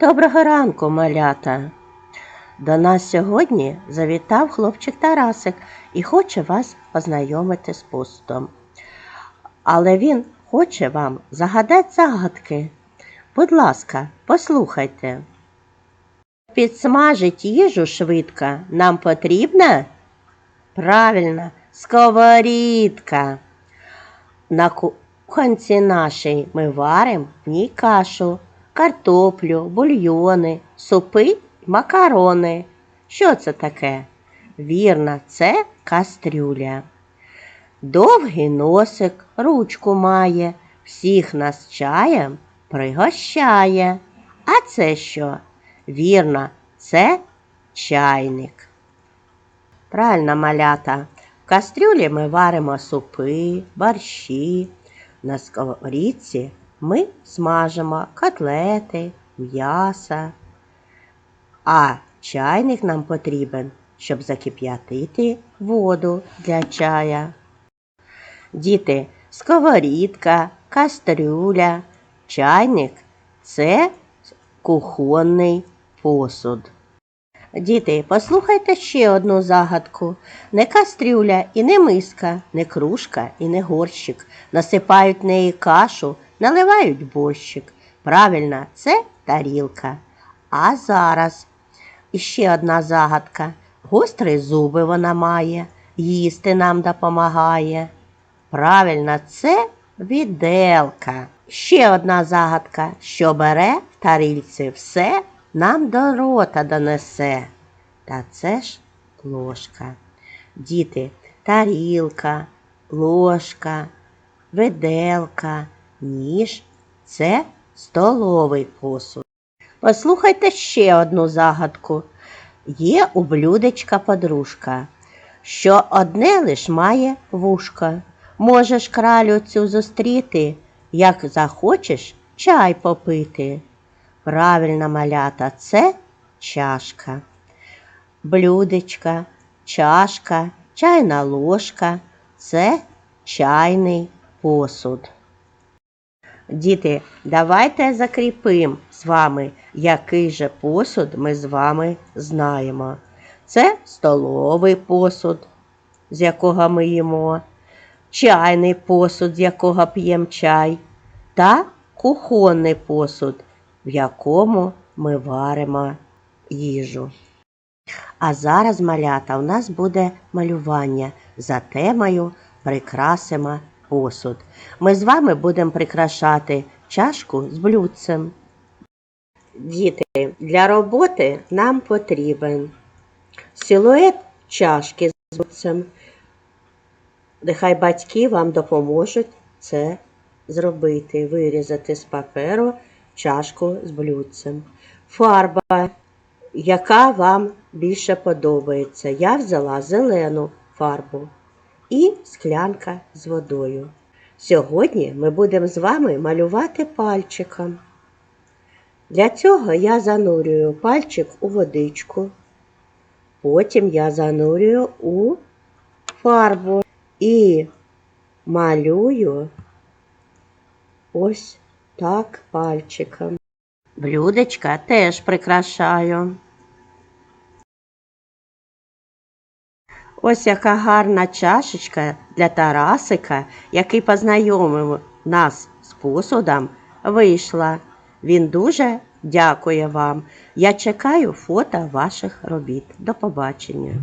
Доброго ранку, малята! До нас сьогодні завітав хлопчик Тарасик і хоче вас познайомити з посудом. Але він хоче вам загадати загадки. Будь ласка, послухайте. Підсмажить їжу швидко нам потрібна? Правильно, сковорідка. На кухонці нашій ми варимо в ній кашу, картоплю, бульйони, супи, макарони. Що це таке? Вірно, це кастрюля. Довгий носик, ручку має, всіх нас чаєм пригощає. А це що? Вірно, це чайник. Правильно, малята. В кастрюлі ми варимо супи, борщі. На сковорідці ми смажимо котлети, м'ясо. А чайник нам потрібен, щоб закип'ятити воду для чая. Діти, сковорідка, кастрюля, чайник це кухонний посуд. Діти, послухайте ще одну загадку. Не кастрюля і не миска, не кружка і не горщик. Насипають неї кашу, наливають борщик. Правильно, це тарілка. А зараз іще одна загадка. Гострі зуби вона має, їсти нам допомагає. Правильно, це віделка. Ще одна загадка, що бере в тарільці все, нам до рота донесе. Та це ж ложка. Діти, тарілка, ложка, виделка, ніж це столовий посуд. Послухайте ще одну загадку. Є у блюдечка подружка, що одне лиш має вушка. Можеш кралю цю зустріти, як захочеш чай попити. Правильно, малята, це чашка. Блюдечка, чашка, чайна ложка це чайний посуд. Діти, давайте закріпимо з вами, який же посуд ми з вами знаємо. Це столовий посуд, з якого ми їмо, чайний посуд, з якого п'ємо чай, та кухонний посуд, в якому ми варимо їжу. А зараз, малята, у нас буде малювання за темою Прикрасимо посуд. Ми з вами будемо прикрашати чашку з блюдцем. Діти, для роботи нам потрібен силует чашки з блюдцем. Нехай батьки вам допоможуть це зробити, вирізати з паперу чашку з блюдцем. Фарба, яка вам більше подобається. Я взяла зелену фарбу і склянка з водою. Сьогодні ми будемо з вами малювати пальчиком. Для цього я занурюю пальчик у водичку, потім я занурюю у фарбу і малюю ось так пальчиком. Блюдечка теж прикрашаю. Ось яка гарна чашечка для Тарасика, який познайомив нас з посудом, вийшла. Він дуже дякує вам. Я чекаю фото ваших робіт. До побачення.